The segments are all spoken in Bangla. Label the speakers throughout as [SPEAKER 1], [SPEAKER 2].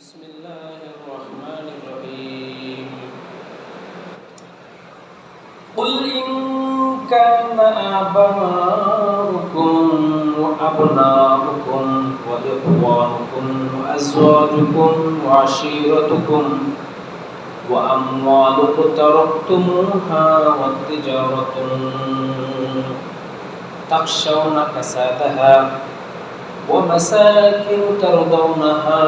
[SPEAKER 1] بسم الله الرحمن الرحيم قل إن كان آباؤكم وأبناؤكم وإخوانكم وأزواجكم وعشيرتكم وأموال اقترفتموها والتجارة تخشون كسادها ومساكن ترضونها.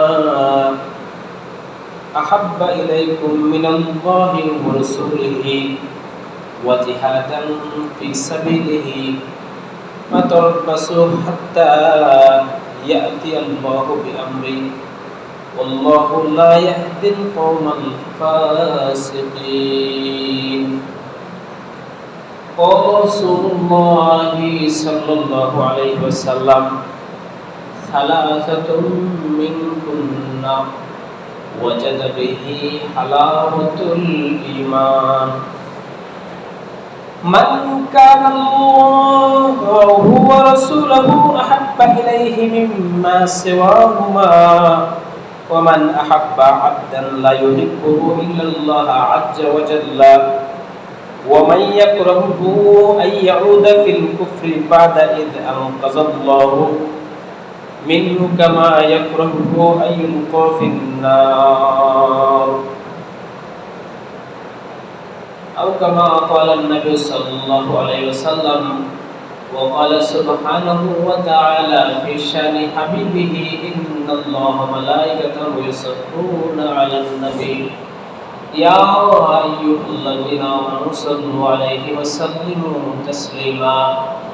[SPEAKER 1] أحب إليكم من الله ورسوله وجهادا في سبيله فتربصوا حتى يأتي الله بأمره. والله لا يهدي القوم الفاسقين. قال رسول الله صلى الله عليه وسلم ثلاثة منكن وجد به حلاوة الإيمان من كان الله ورسوله أحب إليه مما سواهما ومن أحب عبدا لا يحبه إلا الله عز وجل ومن يكرهه أن يعود في الكفر بعد إذ أنقذ الله منه كما يكرهه أن يلقى في النار. أو كما قال النبي صلى الله عليه وسلم وقال سبحانه وتعالى في شأن حبيبه إن الله ملائكته يصلون على النبي. يا أيها الذين آمنوا صلوا عليه وسلموا تسليما.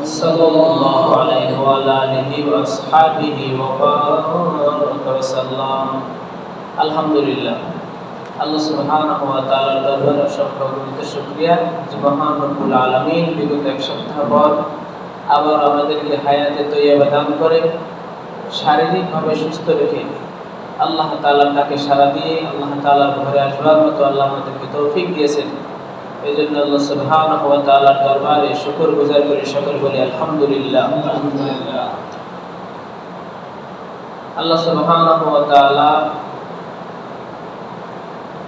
[SPEAKER 1] صلى الله عليه وعلى آله وأصحابه وبارك وسلم الحمد لله আল্লাহ সুবহানাহু ওয়া তাআলার দরবারে অসংখ্য শুকরিয়া যে মহান রব্বুল আলামিন বিগত এক সপ্তাহ পর আবার আমাদেরকে হায়াতে তৈয়বা দান করে শারীরিকভাবে সুস্থ রেখে আল্লাহ তাআলার ডাকে সাড়া দিয়ে আল্লাহ তাআলার ঘরে আসবার মতো আল্লাহ আমাদেরকে তৌফিক দিয়েছেন এই জন্য আল্লাহ সুবহানাহু ওয়া তাআলার দরবারে শুকর গুজার করে, সকল বলি আলহামদুলিল্লাহ। আল্লাহ ওয়া তাআলা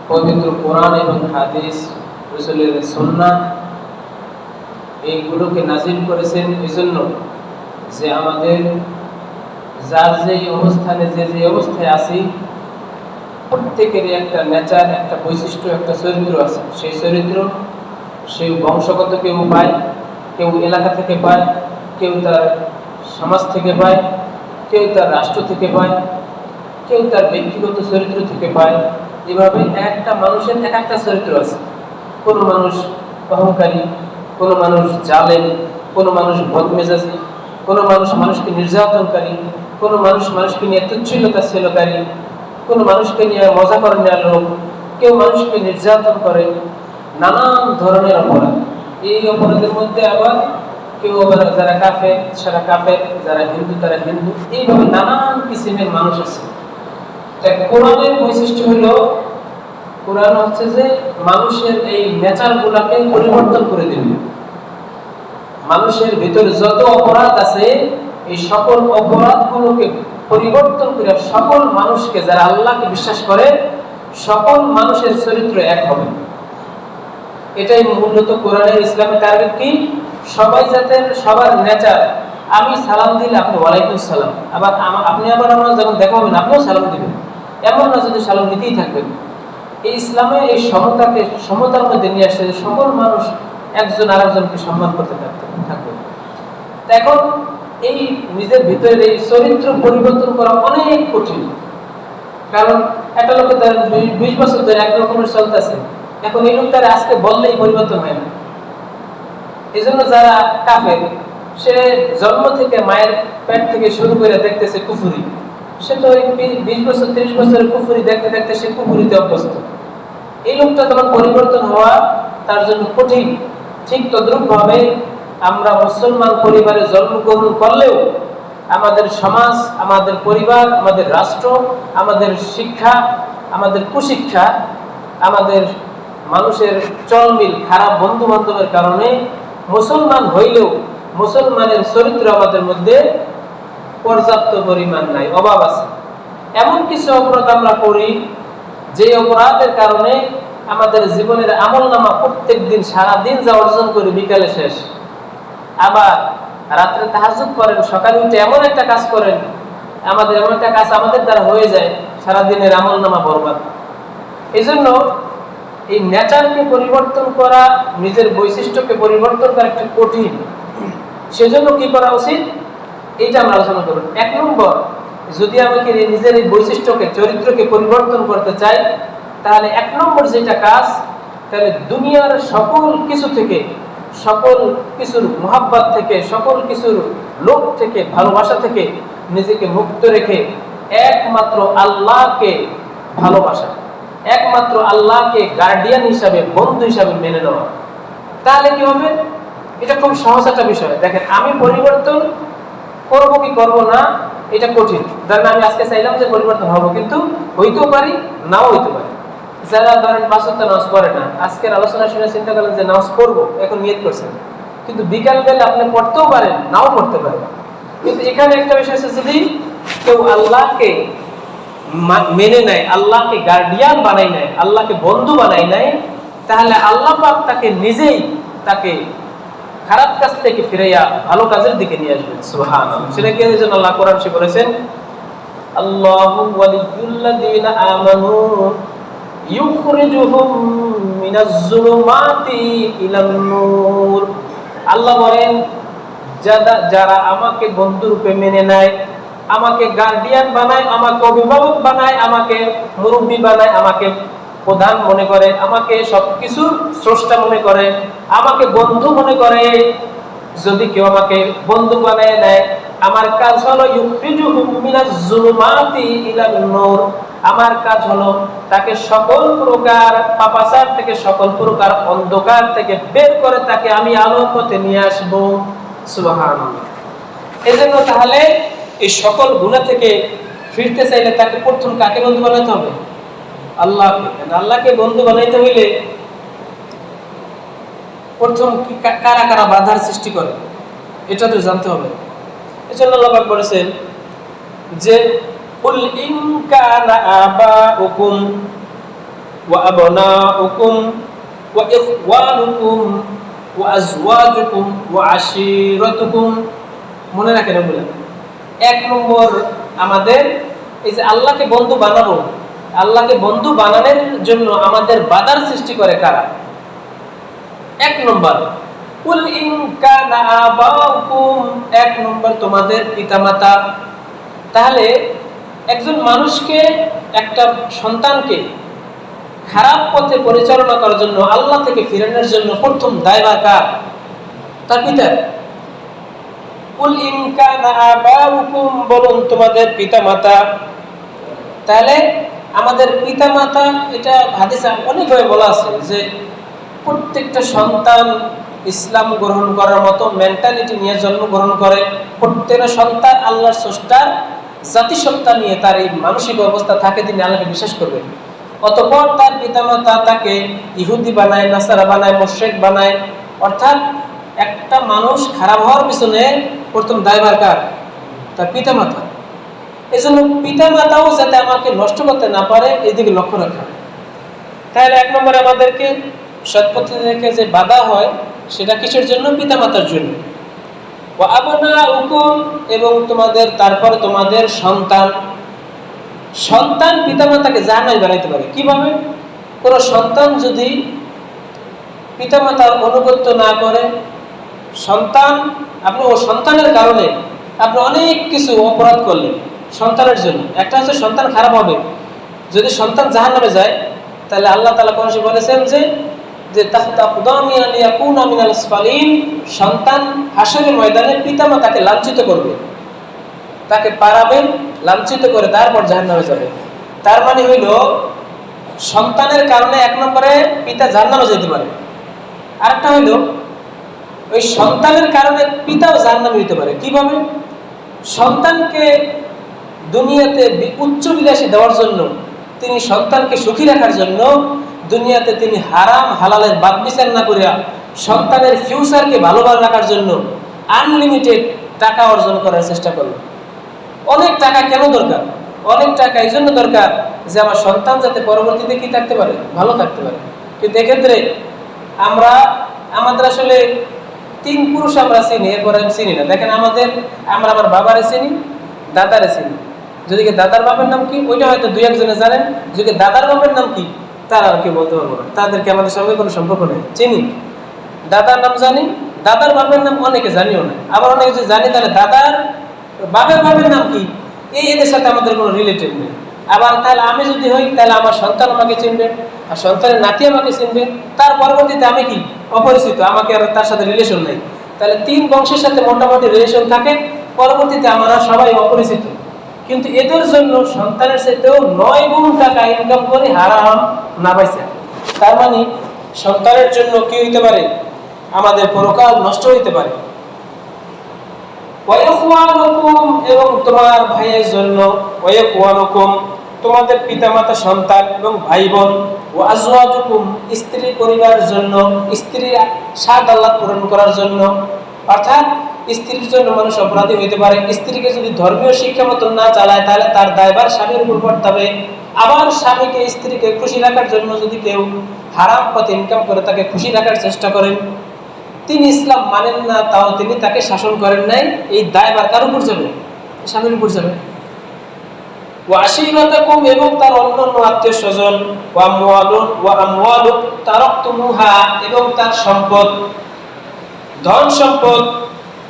[SPEAKER 1] পবিত্র কোরআন এবং হাদিস সুন্নাহ এইগুলোকে নাজিল করেছেন এজন্য যে আমাদের যার যে অবস্থানে, যে যে অবস্থায় আছি প্রত্যেকেরই একটা নেচার, একটা বৈশিষ্ট্য, একটা চরিত্র আছে। সেই চরিত্র সেই বংশগত কেউ পায়, কেউ এলাকা থেকে পায়, কেউ তার সমাজ থেকে পায়, কেউ তার রাষ্ট্র থেকে পায়, কেউ তার ব্যক্তিগত চরিত্র থেকে পায়। এভাবে একটা মানুষের এক একটা চরিত্র আছে। কোনো মানুষ অহংকারী, কোনো মানুষ জালেম, কোনো মানুষ বদমেজাজি, কোনো মানুষ মানুষকে নির্যাতনকারী, কোনো মানুষ মানুষকে নিয়ে তুচ্ছিলতা ছেলকারী কোনো মানুষকে নিয়ে মজা করে নেওয়ার লোক, কেউ মানুষকে নির্যাতন করে, নানান ধরনের অপরাধ। এই অপরাধের মধ্যে আবার কেউ যারা কাফে সারা কাফে যারা হিন্দু, তারা হিন্দু, এইভাবে নানান কিসিমের মানুষ আছে। কোরআনের বৈশিষ্ট্য হলো, কোরআন হচ্ছে যে মানুষের এই নেচার গুলাকে পরিবর্তন করে দেবে। মানুষের ভিতরে যত অপরাধ আছে, এই সকল অপরাধ গুলোকে পরিবর্তন করে সকল মানুষকে যারা আল্লাহকে বিশ্বাস করে, সকল মানুষের চরিত্র এক হবে। এটাই মূলত কোরআনের ইসলামের টার্গেট কি? সবাই যাতে সবার নেচার, আমি সালাম দিলে আপনি ওয়ালাইকুম সালাম। আবার আপনি আবার আমরা যখন দেখা হবেন আপনিও সালাম দিবেন। এমন না যদি সালাম দিতেই থাকবেন। এই ইসলামে এই সমতাকে, সমতার মধ্যে নিয়ে আসছে সকল মানুষ একজন আরেকজনকে সম্মান করতে থাকবে। এখন এই নিজের ভিতরে এই চরিত্র পরিবর্তন করা অনেক কঠিন। কারণ একটা লোকের ধরেন বিশ বছর ধরে এক রকমের চলতেছে। এখন এই লোক তারা আজকে বললেই পরিবর্তন হয় না। এই জন্য যারা কাফের, সে জন্ম থেকে মায়ের পেট থেকে শুরু করে দেখতেছে কুফুরি। সে তো বিশ বছর, তিরিশ বছরের কুফুরি দেখতে দেখতে সে কুফুরিতে অভ্যস্ত। এই লোকটা তোমার পরিবর্তন হওয়া তার জন্য কঠিন। ঠিক তদ্রূপভাবে আমরা মুসলমান পরিবারে জন্মগ্রহণ করলেও আমাদের সমাজ, আমাদের পরিবার, আমাদের রাষ্ট্র, আমাদের শিক্ষা, আমাদের কুশিক্ষা, আমাদের মানুষের চলমিল, খারাপ বন্ধু বান্ধবের কারণে মুসলমান হইলেও মুসলমানের চরিত্র আমাদের মধ্যে পর্যাপ্ত পরিমাণ নাই, অভাব আছে। এমন কিছু অপরাধ আমরা করি, যে অপরাধের কারণে আমাদের জীবনের আমল নামা প্রত্যেক দিন সারাদিন যা অর্জন করি বিকালে শেষ। আবার রাত্রে তাহাজুদ করেন, সকালে উঠে এমন একটা কাজ করেন, আমাদের এমন একটা কাজ আমাদের দ্বারা হয়ে যায়, সারাদিনের আমল নামা বরবাদ। এই জন্য এই নেচারকে পরিবর্তন করা, নিজের বৈশিষ্ট্যকে পরিবর্তন করা একটু কঠিন। সেজন্য কি করা উচিত? এইটা আমরা আলোচনা করব। এক নম্বর, যদি আমাকে নিজের এই বৈশিষ্ট্যকে, চরিত্রকে পরিবর্তন করতে চাই, তাহলে এক নম্বর যেটা কাজ, তাহলে দুনিয়ার সকল কিছু থেকে সকল কিছুর মোহাব্বত থেকে, সকল কিছুর লোক থেকে, ভালোবাসা থেকে নিজেকে মুক্ত রেখে একমাত্র আল্লাহকে ভালোবাসা, একমাত্র আল্লাহকে গার্ডিয়ান হিসাবে, বন্ধু হিসাবে মেনে নেওয়া। তাহলে কি হবে? এটা খুব সহজ একটা বিষয়। দেখেন, আমি পরিবর্তন করব কি করব না, এটা কঠিন। ধরেন আমি আজকে চাইলাম যে পরিবর্তন হব, কিন্তু হইতেও পারি, নাও হইতে পারি। যারা ধরেন পাঁচত্ব নামাজ পড়ে না, আজকের আলোচনা শুনে চিন্তা করলেন যে নামাজ পড়ব, এখন নিয়ত করছেন। কিন্তু বিকাল বেলা আপনি পড়তেও পারেন, নাও পড়তে পারেন। কিন্তু এখানে একটা বিষয় আছে, যদি কেউ আল্লাহকে মেনে নেয়, আল্লাহকে গার্ডিয়ান বানাই নেয়, আল্লাহকে বন্ধু বানাই নেয়, তাহলে আল্লাহ পাক তাকে নিজেই তাকে খারাপ কাজ থেকে ফিরাইয়া ভালো কাজের দিকে নিয়ে আসবেন। সুবহান সেটা কি জন্য আল্লাহ কোরআন সে বলেছেন, আল্লাহু আল্লাহ বলেন যারা যারা আমাকে বন্ধু রূপে মেনে নেয়, আমাকে গার্ডিয়ান বানায়, আমাকে অভিভাবক বানায়, আমাকে মুরব্বী বানায়, আমাকে প্রধান মনে করে, আমাকে সবকিছুর স্রষ্টা মনে করে, আমাকে বন্ধু মনে করে। যদি কেউ আমাকে বন্ধু বানায় নেয় আমার কাজ হলো আমার কাজ হলো তাকে সকল প্রকার পাপাচার থেকে, সকল প্রকার অন্ধকার থেকে বের করে তাকে আমি আলোর পথে নিয়ে আসব। সুবহানাল্লাহ। এজন্য তাহলে এই সকল গুণা থেকে ফিরতে চাইলে তাকে প্রথম কাকে বন্ধু বানাতে হবে? আল্লাহকে। আল্লাহকে বন্ধু বানাইতে হইলে প্রথম কারা কারা বাধার সৃষ্টি করে? এটা তো জানতে হবে। এজন্য আল্লাহ পাক বলেছেন যে, কুল ইন কানা আবাউকুম ওয়া আবনাউকুম ওয়া ইখওয়ানুকুম ওয়া আজওয়াজুকুম ওয়া আশিরাতুকুম। মনে রাখেন এগুলো। এক নম্বর, আমাদের এই যে আল্লাহকে বন্ধু বানাবো আল্লাহকে বন্ধু বানানোর জন্য আমাদের বাধার সৃষ্টি করে কারা? এক নম্বর কুল ইন কানা আবাউকুম এক নম্বর তোমাদের পিতামাতা। তাহলে একজন মানুষকে, একটা সন্তানকে খারাপ পথে পরিচালনা করার জন্য, আল্লাহ থেকে ফিরানোর জন্য প্রথম দায়ভার কার? তার পিতার। কুল ইন কানা আবাউকুম বলুন তোমাদের পিতামাতা। তাহলে আমাদের পিতামাতা, এটা হাদিসে অনেকভাবে বলা আছে যে, প্রত্যেকটা সন্তান ইসলাম গ্রহণ করার মতো মেন্টালিটি নিয়ে জন্মগ্রহণ করে প্রত্যেকটা সন্তান আল্লাহর স্রষ্টার জাতিসত্তা নিয়ে তার এই মানসিক অবস্থা থাকে তিনি আল্লাহকে বিশ্বাস করবেন। অতপর তার পিতামাতা তাকে ইহুদি বানায়, নাসারা বানায়, মোশেক বানায়। অর্থাৎ একটা মানুষ খারাপ হওয়ার পিছনে প্রথম দায়ভার কার? তার পিতামাতা। এই জন্য পিতামাতাও যাতে আমাকে নষ্ট করতে না পারে, এদিকে লক্ষ্য রাখা। তাহলে এক নম্বরে আমাদেরকে সৎপথে যে বাধা হয় সেটা কিসের জন্য? পিতামাতার জন্য। ও আবনা এবং তোমাদের, তারপর তোমাদের সন্তান। সন্তান পিতামাতাকে জাহান্নামে বানাইতে পারে। কীভাবে? কোনো সন্তান যদি পিতামাতার অনুগত্য না করে, সন্তান, আপনি ও সন্তানের কারণে আপনি অনেক কিছু অপরাধ করলেন সন্তানের জন্য। একটা হচ্ছে সন্তান খারাপ হবে। যদি সন্তান জাহান নামে যায়, তাহলে আল্লাহ তালা কোরআনে বলেছেন যে যে তাহতা কুদামি আলিয়াকুনা মিনাল সন্তান হাসরের ময়দানে পিতামা তাকে লাঞ্ছিত করবে। তাকে পারাবেন লাঞ্ছিত করে তারপর জাহান্নামে যাবে। তার মানে হইল, সন্তানের কারণে এক নম্বরে পিতা জাহান্নামে যেতে পারে। আরেকটা হলো ওই সন্তানের কারণে পিতাও জাহান্নামী হইতে পারে। কীভাবে? সন্তানকে দুনিয়াতে উচ্চ বিলাসী দেওয়ার জন্য, তিনি সন্তানকে সুখী রাখার জন্য দুনিয়াতে তিনি হারাম হালালের বাদ বিচার না করিয়া সন্তানের ফিউচারকে ভালোভাবে রাখার জন্য আনলিমিটেড টাকা অর্জন করার চেষ্টা করল অনেক টাকা কেন দরকার? অনেক টাকা এই জন্য দরকার যে আমার সন্তান যাতে পরবর্তীতে কি থাকতে পারে? ভালো থাকতে পারে। কিন্তু এক্ষেত্রে আমরা, আমাদের আসলে তিন পুরুষ আমরা চিনি, এরপরে আমি চিনি না। দেখেন আমাদের, আমরা আমার বাবারে চিনি, দাদারে চিনি। যদি দাদার বাপের নাম কি? ওইটা হয়তো দুই একজনে জানেন। যদি দাদার বাপের নাম কি? তারা আর কি বলতে পারব না। তাদেরকে আমাদের সঙ্গে কোনো সম্পর্ক নেই। চিনি? দাদার নাম জানি? দাদার বাপের নাম অনেকে জানিও না। আবার অনেকে যদি জানি, তাহলে দাদার বাপের বাপের নাম কি? এই এদের সাথে আমাদের কোনো রিলেটেড নেই। আবার তাহলে আমি যদি হই, তাহলে আমার সন্তান আমাকে চিনবে, আর সন্তানের নাতি আমাকে চিনবে। তার পরবর্তীতে আমি কি? অপরিচিত, আমাকে আর তার সাথে রিলেশন নেই। তাহলে তিন বংশের সাথে মোটামুটি রিলেশন থাকে। পরবর্তীতে আমরা সবাই অপরিচিত। কিন্তু এদের জন্য সন্তানের সাথেও নয় গুণ টাকা ইনকাম করে হারাম না পাইছে। তার মানে সন্তানের জন্য কি হইতে পারে? আমাদের পরকাল নষ্ট হইতে পারে। এবং তোমার ভাইয়ের জন্য তোমাদের পিতামাতা সন্তান এবং ভাই বোন ও আজওয়াজুকুম, স্ত্রী পরিবারের জন্য, স্ত্রীর স্বাদ আল্লাহ পূরণ করার জন্য, অর্থাৎ স্ত্রীর জন্য মানুষ অপরাধী হইতে পারে। স্ত্রীকে যদি ধর্মীয় শিক্ষা মতন না চালায়, তাহলে তার দায়ভার স্বামীর উপর পড়তে আবার স্বামীকে স্ত্রীকে খুশি রাখার জন্য যদি কেউ হারাম পথে ইনকাম করে, তাকে খুশি রাখার চেষ্টা করেন। তিনি ইসলাম মানেন না, তাও তিনি তাকে শাসন করেন নাই। এই দায়ভার কার উপর যাবে স্বামীর উপর যাবে ওয়াশিরাতাকুম এবং তার অন্যান্য আত্মীয় স্বজন ওয়া আমওয়ালুন, ওয়া আমওয়ালু তারাকতুমুহা এবং তার সম্পদ। ধন সম্পদ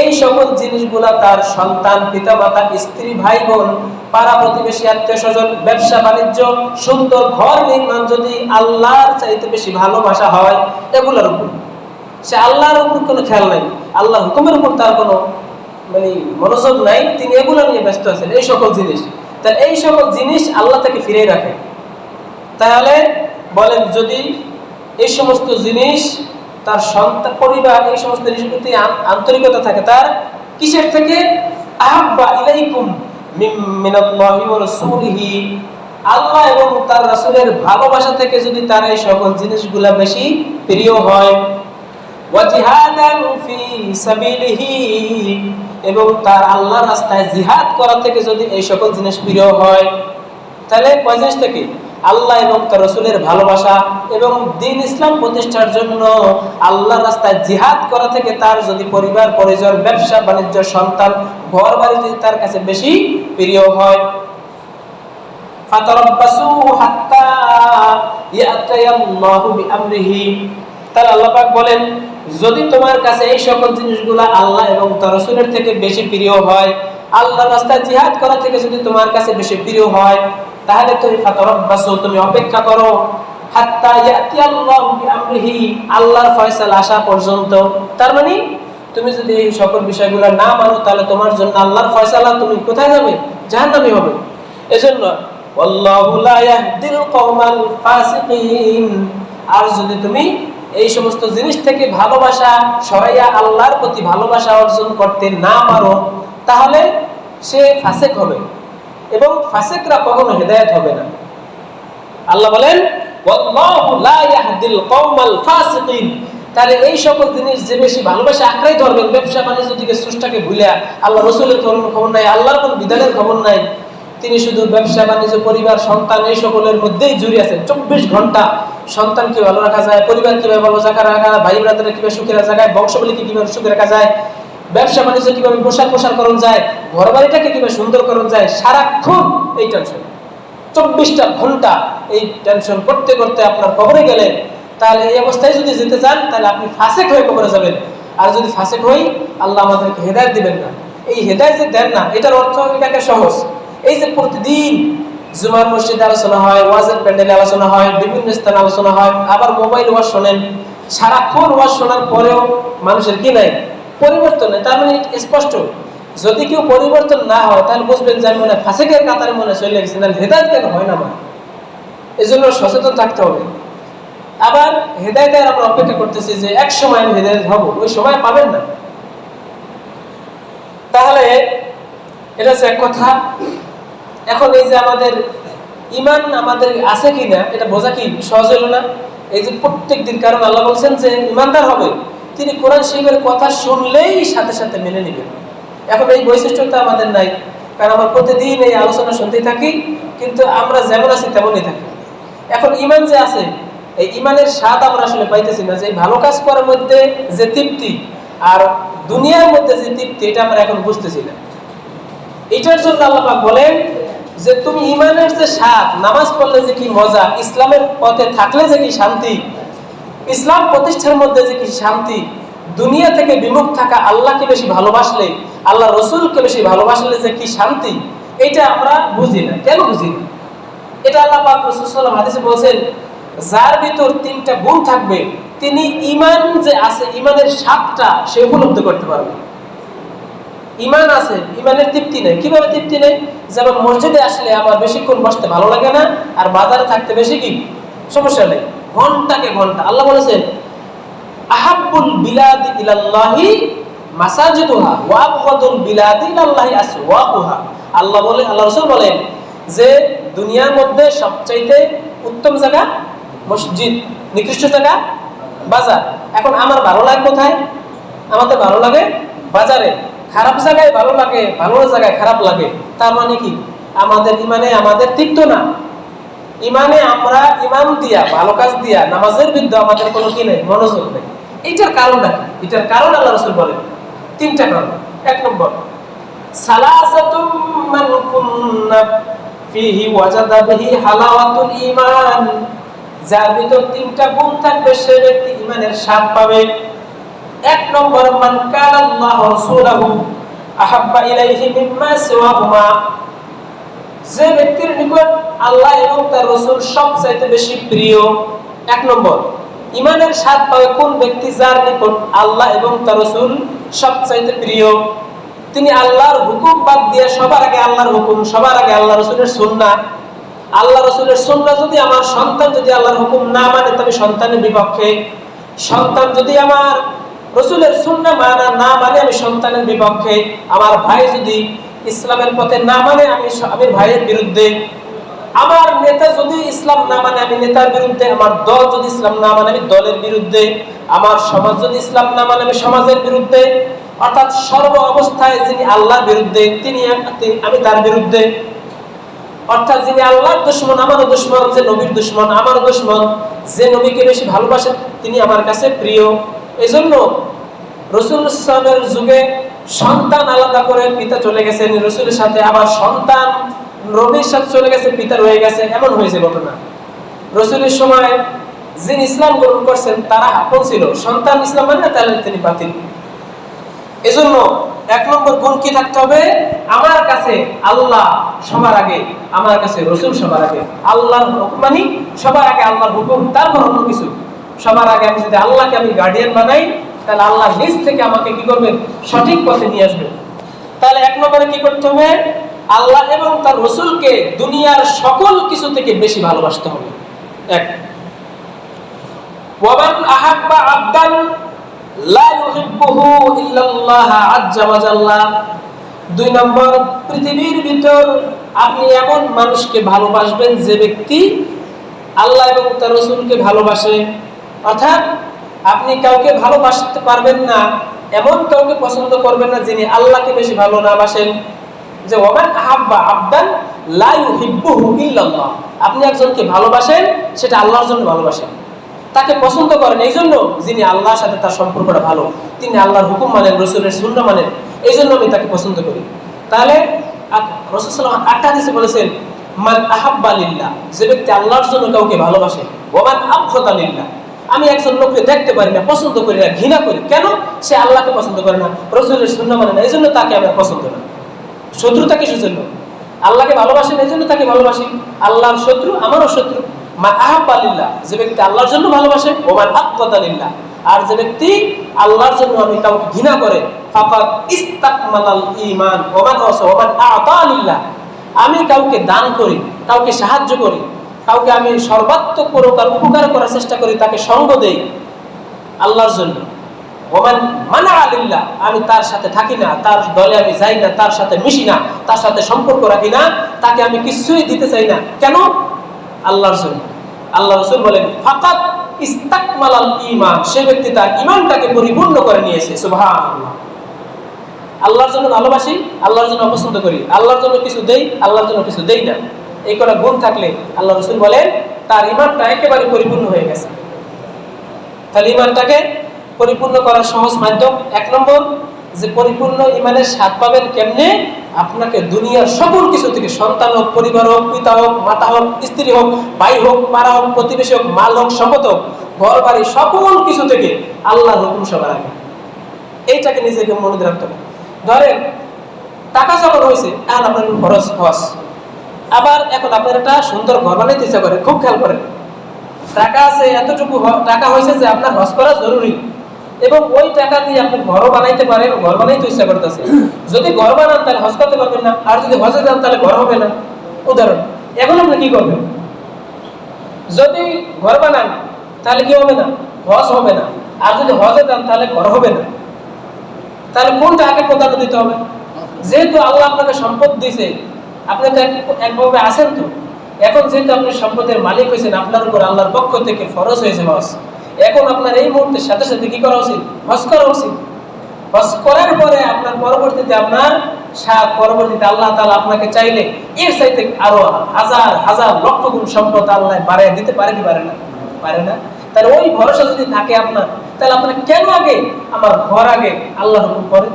[SPEAKER 1] এই সকল জিনিসগুলা তার সন্তান, পিতামাতা, স্ত্রী ভাই বোন পাড়া প্রতিবেশী আত্মীয় স্বজন ব্যবসা, বাণিজ্য, সুন্দর ঘর নির্মাণ যদি আল্লাহর চাইতে বেশি ভালোবাসা হয়, এগুলোর উপর। সে আল্লাহর উপর কোনো খেয়াল নাই। আল্লাহর হুকুমের উপর তার কোনো মানে মনোযোগ নাই, তিনি এগুলো নিয়ে ব্যস্ত আছেন, এই সকল জিনিস। তাহলে এই সকল জিনিস আল্লাহ তাকে ফিরে রাখে। তাহলে বলেন, যদি এই সমস্ত জিনিস তার সন্তান, পরিবার, এই সমস্ত জিনিসের প্রতি আন্তরিকতা থাকে। তার কিসের থেকে? আহাব্বা ইলাইকুম মিনাল্লাহি ওয়া রাসূলিহি। আল্লাহ এবং তার রাসূলের ভালোবাসা থেকে যদি তার এই সকল জিনিসগুলা বেশি প্রিয় হয়। ওয়াজিহাদান ফি সাবিলিহি। এবং তার আল্লাহর রাস্তায় জিহাদ করা থেকে যদি এই সকল জিনিস প্রিয় হয়। তাহলে কয় জিনিস থেকে? আল্লাহ এবং তার রসুলের ভালোবাসা এবং দিন ইসলাম প্রতিষ্ঠার জন্য আল্লাহর রাস্তায় জিহাদ করা থেকে তার যদি পরিবার, পরিজন, ব্যবসা, বাণিজ্য, সন্তান ঘর বাড়ি যদি তার কাছে বেশি প্রিয় হয়। তাহলে আল্লাহ পাক বলেন, যদি তোমার কাছে এই সকল জিনিসগুলো আল্লাহ এবং তার রাসূলের থেকে বেশি প্রিয় হয় আল্লাহর রাস্তায় জিহাদ করা থেকে যদি তোমার কাছে বেশি প্রিয় হয় তাহলে তুমি ফাতারাব্বাসু, তুমি অপেক্ষা করো। আল্লাহর ফয়সালা আসা পর্যন্ত। তার মানে তুমি যদি এই সকল বিষয়গুলো না মানো, তাহলে তোমার জন্য আল্লাহর ফয়সালা তুমি কোথায় যাবে? জাহান্নামে হবে। এজন্য, ওয়াল্লাহু লা ইয়াহদিল আর যদি তুমি এই সমস্ত জিনিস থেকে ভালোবাসা, সরাইয়া আল্লাহর প্রতি ভালোবাসা অর্জন করতে না পারো তাহলে সে ফাসেক হবে। এবং ফাসেকরা কখনো হেদায়েত হবে না। আল্লাহ বলেন তাহলে এই সকল জিনিস যে বেশি ভালোবাসা, আঁকড়াই ধরবেন, ব্যবসা বাণিজ্য দিকে স্রষ্টাকে ভুলে আল্লাহ রসুলের খবর নাই, আল্লাহর কোন বিধানের খবর নাই। তিনি শুধু ব্যবসা বাণিজ্য, পরিবার, সন্তান, এই সকলের মধ্যেই জুড়ে আছেন। চব্বিশ ঘণ্টা সন্তানকে ভালো রাখা যায়, পরিবার কীভাবে ভালো রাখা ভাই ব্রাদারে কীভাবে সুখে রাখা যায়, বংশবলীকে কীভাবে সুখে রাখা যায় ব্যবসা বাণিজ্য কীভাবে প্রসার প্রসার করণ যায় ঘর বাড়িটাকে কীভাবে সুন্দর করণ যায়, সারাক্ষণ এই টেনশন চব্বিশটা ঘণ্টা এই টেনশন করতে করতে আপনার কবরে গেলে, তাহলে এই অবস্থায় যদি যেতে চান, তাহলে আপনি ফাসেক হয়ে কবরে যাবেন। আর যদি ফাসেক হই, আল্লাহ আমাদেরকে হেদায়ত দিবেন না। এই হেদায়ত যে দেন না, এটার অর্থ এটাকে সহজ? এই যে প্রতিদিন জুমার মসজিদে আলোচনা হয়, ওয়াজের প্যান্ডেলে আলোচনা হয়, বিভিন্ন স্থানে আলোচনা হয়, আবার মোবাইল ওয়াজ শোনেন। সারাক্ষণ ওয়াজ শোনার পরেও মানুষের কি নাই? পরিবর্তন নেই তার মানে স্পষ্ট। যদি কেউ পরিবর্তন না হয়, তাহলে বুঝবেন যে আমি মনে হয় ফাঁসেকের কাতারে মনে চলে গেছে, তাহলে হেদায়ত কেন হয় না আমার? এই জন্য সচেতন থাকতে হবে। আবার হেদায়তের আমরা অপেক্ষা করতেছি যে এক সময় আমি হেদায়ত হব, ওই সময় পাবেন না। তাহলে এটা হচ্ছে এক কথা। এখন এই যে আমাদের ইমান আমাদের আছে কিনা, এটা বোঝা কি সহজ হলো না? এই যে প্রত্যেক দিন কারণ আল্লাহ বলছেন যে ইমানদার হবে। তিনি কোরআন শরীফের কথা শুনলেই সাথে সাথে মেনে নেবেন। এখন এই বৈশিষ্ট্যটা আমাদের নাই, কারণ আমরা প্রতিদিন এই আলোচনা শুনতেই থাকি, কিন্তু আমরা যেমন আছি তেমনই থাকি। এখন ইমান যে আছে, এই ইমানের স্বাদ আমরা আসলে পাইতেছি না যে ভালো কাজ করার মধ্যে যে তৃপ্তি আর দুনিয়ার মধ্যে যে তৃপ্তি, এটা আমরা এখন বুঝতেছি না। এটার জন্য আল্লাহ বলেন যে তুমি ইমানের যে স্বাদ, নামাজ পড়লে যে কি মজা, ইসলামের পথে থাকলে যে কি শান্তি ইসলাম প্রতিষ্ঠার মধ্যে যে কি শান্তি, দুনিয়া থেকে বিমুখ থাকা আল্লাহকে বেশি ভালোবাসলে, আল্লাহ রসুলকে বেশি ভালোবাসলে যে কি শান্তি, এটা আমরা বুঝি না। কেন বুঝি না? এটা আল্লাহ রসুল সাল্লাম হাদিসে বলছেন, যার ভিতর তিনটা গুণ থাকবে, তিনি ইমান যে আছে ইমানের স্বাদটা সে উপলব্ধি করতে পারবে। ইমান আছে ইমানের তৃপ্তি নেই। কীভাবে তৃপ্তি নেই? যেমন মসজিদে আসলে আমার বেশিক্ষণ বসতে ভালো লাগে না, আর বাজারে থাকতে বেশি কি? সমস্যা নেই। ঘন্টাকে ঘণ্টা। আল্লাহ বলেছেন, আহাব্বুল বিলাদি ইলাল্লাহি মাসাজিদুহা ওয়া আবগাদুল বিলাদি ইলাল্লাহি আসওয়াকুহা। আল্লাহ বলে আল্লাহ রাসূল বলেন যে, দুনিয়ার মধ্যে সবচাইতে উত্তম জায়গা মসজিদ, নিকৃষ্ট জায়গা বাজার। এখন আমার ভালো লাগে কোথায়? আমাদের ভালো লাগে বাজারে। খারাপ জায়গায় ভালো লাগে, ভালো জায়গায় খারাপ লাগে। তার মানে কি? আমাদের ইমানে আমাদের তিক্ত না। ইমানে আমরা ইমান দিয়া, ভালো কাজ দিয়া, নামাজের বিরুদ্ধে আমাদের কোনো কি নেই, মনোযোগ নেই। এইটার কারণটা কি? এটার কারণ আল্লাহ রসুল বলেন। তিনটা কারণ। এক নম্বর, সালাসাতুম মান কুন্না ফিহি ওয়াজাদা বিহি হালাওয়াতুল ঈমান। যার ভিতর তিনটা গুণ থাকবে, সে ব্যক্তি ইমানের স্বাদ পাবে। এক নম্বর, মান আল্লাহ রাসূলুহু আহাব্বা ইলাইহি মিম্মা সিওয়াহুমা। যে ব্যক্তির নিকট আল্লাহ এবং তার রসুল সবচাইতে বেশি প্রিয়। এক নম্বর ইমানের স্বাদ পাবে কোন ব্যক্তি যার নিকট আল্লাহ এবং তার রসুল সবচাইতে প্রিয়? তিনি আল্লাহর হুকুম বাদ দিয়ে সবার আগে আল্লাহর হুকুম, সবার আগে আল্লাহ রসুলের সুন্না আল্লাহ রসুলের সুন্না যদি আমার সন্তান যদি আল্লাহর হুকুম না মানে তবে সন্তানের বিপক্ষে। সন্তান যদি আমার রসুলের সুন্না মানা, না মানে আমি সন্তানের বিপক্ষে। আমার ভাই যদি ইসলামের পথে না মানে আমি আমি ভাইয়ের বিরুদ্ধে। আমার নেতা যদি ইসলাম না মানে আমি নেতার বিরুদ্ধে, আমার দল যদি ইসলাম না মানে আমি দলের বিরুদ্ধে, আমার সমাজ যদি ইসলাম না মানে আমি সমাজের বিরুদ্ধে, অর্থাৎ সর্ব অবস্থায় যিনি আল্লাহর বিরুদ্ধে, তিনি আমি তার বিরুদ্ধে। অর্থাৎ যিনি আল্লাহর দুশ্মন আমারও দুশ্মন, যে নবীর দুশ্মন আমারও দুশ্মন, যে নবীকে বেশি ভালোবাসেন তিনি আমার কাছে প্রিয়। এই জন্য রসুল ইসলামের যুগে সন্তান আলাদা করে পিতা চলে গেছেন। রসুলের সাথে আবার সন্তান নবীর সাথে চলে গেছে পিতা রয়ে গেছে, এমন হয়েছে ঘটনা। রসুলের সময় যিনি ইসলাম গ্রহণ করছেন, তারা আপন ছিল। সন্তান ইসলাম মানে না, তাহলে তিনি বাতিল। এজন্য এক নম্বর গুণ কি থাকতে হবে? আমার কাছে আল্লাহ সবার আগে, আমার কাছে রসুল সবার আগে। আল্লাহর হুকুম সবার আগে আল্লাহর হুকুম তারপর অন্য কিছু। সবার আগে আমি যদি আল্লাহকে আমি গার্ডিয়ান বানাই, তাহলে আল্লাহ নিজ থেকে আমাকে কি করবেন? সঠিক পথে নিয়ে আসবেন। তাহলে এক নম্বরে কি করতে হবে? আল্লাহ এবং তার রসুলকে দুনিয়ার সকল কিছু থেকে বেশি ভালোবাসতে হবে। এক। ওয়ামান আহাব্বা আবদান লা ইউহিব্বুহু ইল্লাল্লাহ আজ্জা ওয়া জাল্লা। দুই নম্বর, পৃথিবীর ভিতর আপনি এমন মানুষকে ভালোবাসবেন যে ব্যক্তি আল্লাহ এবং তার রসুলকে ভালোবাসে। অর্থাৎ আপনি কাউকে ভালোবাসতে পারবেন না, এমন কাউকে পছন্দ করবেন না যিনি আল্লাহকে বেশি ভালো না বাসেন। যে ওমান আহাব্বা আবদান লা ইউহিব্বুহু ইল্লাল্লাহ। আপনি একজনকে ভালোবাসেন, সেটা আল্লাহর জন্য ভালোবাসেন। তাকে পছন্দ করেন এই জন্য যিনি আল্লাহর সাথে তার সম্পর্কটা ভালো, তিনি আল্লাহর হুকুম মানেন, রসুলের শূন্য মানেন এই জন্য আমি তাকে পছন্দ করি। তাহলে রসুল সাল্লাম আটটা হাদিসে বলেছেন, মান আহাব্বা লিল্লাহ যে ব্যক্তি আল্লাহর জন্য কাউকে ভালোবাসে, ওমান আবঘতা লিল্লাহ আমি একজন লোককে দেখতে পারি না, পছন্দ করি না, ঘৃণা করি। কেন? সে আল্লাহকে পছন্দ করে না, রসুলের শূন্য মানে না এই জন্য তাকে আমি আর পছন্দ না। শত্রুতা কিসের জন্য? আল্লাহকে ভালোবাসেন, এই জন্য তাকে ভালোবাসি। আল্লাহর শত্রু আমারও শত্রু। মা আহাব্বালিল্লাহ যে ব্যক্তি আল্লাহর জন্য ভালোবাসে আর যে ব্যক্তি আল্লাহর জন্য আমি কাউকে ঘৃণা করে, ফাকাদ ইস্তাকমালাল ঈমান, ওমান ওমান আমি কাউকে দান করি, কাউকে সাহায্য করি, কাউকে আমি সর্বাত্মক প্রকার উপকার করার চেষ্টা করি, তাকে সঙ্গ দেই আল্লাহর জন্য। ওমান মানা আলিল্লাহ আমি তার সাথে থাকি না, তার দলে আমি যাই না, তার সাথে মিশি না, তার সাথে সম্পর্ক রাখি না, তাকে আমি কিছুই দিতে চাই না। কেন? আল্লাহর জন্য আল্লাহ রসুল বলেন ফাকাত ইস্তাকমালাল ঈমান সে ব্যক্তি তার ঈমানটাকে পরিপূর্ণ করে নিয়েছে, সুবহানাল্লাহ। আল্লাহর জন্য ভালোবাসি, আল্লাহর জন্য অপছন্দ করি, আল্লাহর জন্য কিছু দেই, আল্লাহর জন্য কিছু দেই না। এই কটা গুণ থাকলে আল্লাহ রসুল বলেন, তার ইমানটা একেবারে পরিপূর্ণ হয়ে গেছে। তাহলে ইমানটাকে পরিপূর্ণ করার সহজ মাধ্যম এক নম্বর, যে পরিপূর্ণ ইমানের স্বাদ পাবেন কেমনে? আপনাকে দুনিয়ার সকল কিছু থেকে সন্তান হোক, পরিবার হোক, পিতা হোক, মাতা হোক, স্ত্রী হোক, ভাই হোক, পাড়া হোক, প্রতিবেশী হোক, মাল হোক, সম্পদ হোক ঘর বাড়ি সকল কিছু থেকে আল্লাহ হুকুম সবার আগে। এইটাকে নিজেকে মনে রাখতে হবে। ধরেন, টাকা যখন হয়েছে এখন আপনার খরচ খরচ। আবার এখন আপনার একটা সুন্দর ঘর বানাইতে ইচ্ছা করে, খুব খেয়াল করেন। টাকা আছে, এতটুকু টাকা হয়েছে যে আপনার হজ করা জরুরি। এবং ওই টাকা দিয়ে আপনি ঘরও বানাইতে পারেন ঘর বানাইতে ইচ্ছা করতেছে। যদি ঘর বানান, তাহলে হজ করতে পারবেন না। আর যদি হজে যান, তাহলে ঘর হবে না। উদাহরণ, এখন আপনি কি করবেন? যদি ঘর বানান, তাহলে কি হবে না? হজ হবে না। আর যদি হজে যান, তাহলে ঘর হবে না। তাহলে কোনটা আগে প্রাধান্য দিতে হবে? যেহেতু আল্লাহ আপনাকে সম্পদ দিয়েছে, আপনি তো একভাবে আছেন তো। এখন যেহেতু আপনি সম্পদের মালিক হয়েছেন, আপনার উপর আল্লাহর পক্ষ থেকে ফরজ হয়েছে হজ। এখন আপনার এই মুহূর্তের সাথে সাথে কি করা উচিত? হজ করা উচিত। হজ করার পরে আপনার পরবর্তীতে আপনার পরবর্তীতে আল্লাহ তাআলা আপনাকে চাইলে এর চাইতে আরও হাজার হাজার লক্ষ গুণ সম্পদ আল্লাহ বাড়ায় দিতে পারে কি পারে না? পারে না। তাহলে ওই ভরসা যদি থাকে আপনার, তাহলে আপনার কেন আগে? আমার ঘর আগে আল্লাহ হুকুম করে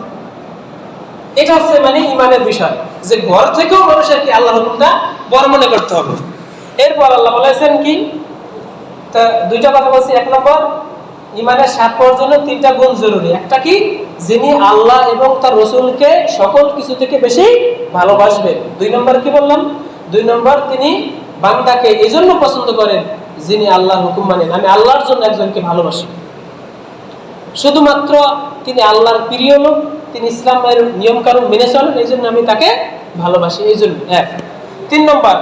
[SPEAKER 1] এটা হচ্ছে মানে ইমানের বিষয়, যে ঘর থেকেও মানুষের কি আল্লাহ হুকুমটা বড় মনে করতে হবে। এরপর আল্লাহ বলেছেন কি? দুইটা কথা বলছি, এক নম্বর ইমানের তিনটা গুণ জরুরি। একটা কি? যিনি আল্লাহ এবং তার রসুলকে সকল কিছু থেকে বেশি ভালোবাসবে দুই নম্বর কি বললাম? দুই নম্বর, তিনি বান্দাকে এই জন্য পছন্দ করেন যিনি আল্লাহর হুকুম মানেন আমি আল্লাহর জন্য একজনকে ভালোবাসি। শুধুমাত্র তিনি আল্লাহর প্রিয় লোক, তিনি ইসলামের নিয়ম কানুন মেনে চলেন এই জন্য আমি তাকে ভালোবাসি এই জন্য এক। তিন নম্বর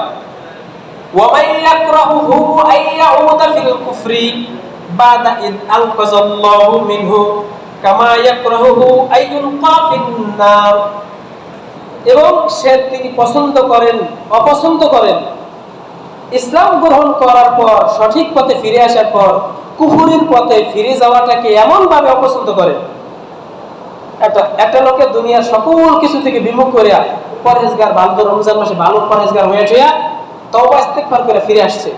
[SPEAKER 1] ومن يكرهه أن يعود في الكفر بعد إذ أنقذ الله منه كما يكرهه أن يلقى في النار এবং সে তিনি পছন্দ করেন অপছন্দ করেন ইসলাম গ্রহণ করার পর সঠিক পথে ফিরে আসার পর কুফুরির পথে ফিরে যাওয়াটাকে এমন ভাবে অপছন্দ করেন একটা একটা লোকে দুনিয়ার সকল কিছু থেকে বিমুখ করিয়া পরহেজগার ভালো রমজান মাসে ভালো পরহেজগার হয়ে ছিয়া করে ফিরে আসছে।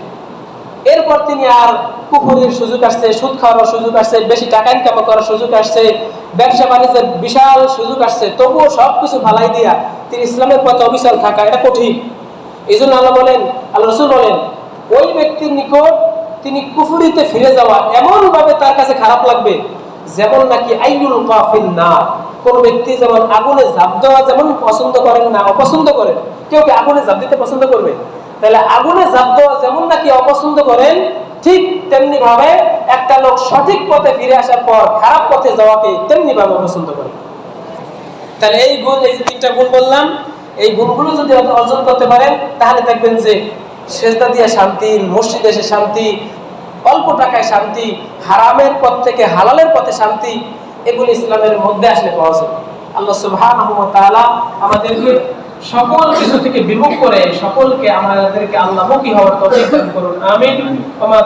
[SPEAKER 1] এরপর তিনি আর কুফুরির সুযোগ আসছে, সুদ খাওয়ার সুযোগ আসছে, বেশি টাকা ইনকাম করার সুযোগ আসছে, ব্যবসা বাণিজ্যের বিশাল সুযোগ আসছে। তবুও ভালাই দিয়া তিনি ইসলামের পথে অবিচল থাকা এটা কঠিন। এই জন্য আল্লাহ বলেন, আল্লাহ রসুল বলেন, ওই ব্যক্তির নিকট তিনি কুফুরিতে ফিরে যাওয়া এমন ভাবে তার কাছে খারাপ লাগবে যেমন নাকি আইনুল কাফিন না কোন ব্যক্তি যেমন আগুনে ঝাঁপ দেওয়া যেমন পছন্দ করেন না, অপছন্দ করেন, কেউ কি আগুনে ঝাঁপ দিতে পছন্দ করবে? তাহলে আগুনে ঝাঁপ দেওয়া যেমন নাকি অপছন্দ করেন, ঠিক তেমনি ভাবে একটা লোক সঠিক পথে ফিরে আসার পর খারাপ পথে যাওয়াকে তেমনি ভাবে অপছন্দ করে তাহলে এই গুণ, এই তিনটা গুণ বললাম, এই গুণগুলো যদি অর্জন করতে পারেন, তাহলে দেখবেন যে সেজদা দিয়ে শান্তি, মসজিদে এসে শান্তি, অল্প টাকায় শান্তি, হারামের পথ থেকে হালালের পথে শান্তি, এগুলো ইসলামের মধ্যে আসলে পাওয়া যায়। আল্লাহ সুবহানাহু ওয়া তাআলা আমাদেরকে সকল কিছু থেকে বিমুখ করে সকলকে আমাদেরকে আল্লাহমুখী হওয়ার দান করুন। আমিন। ওয়া মা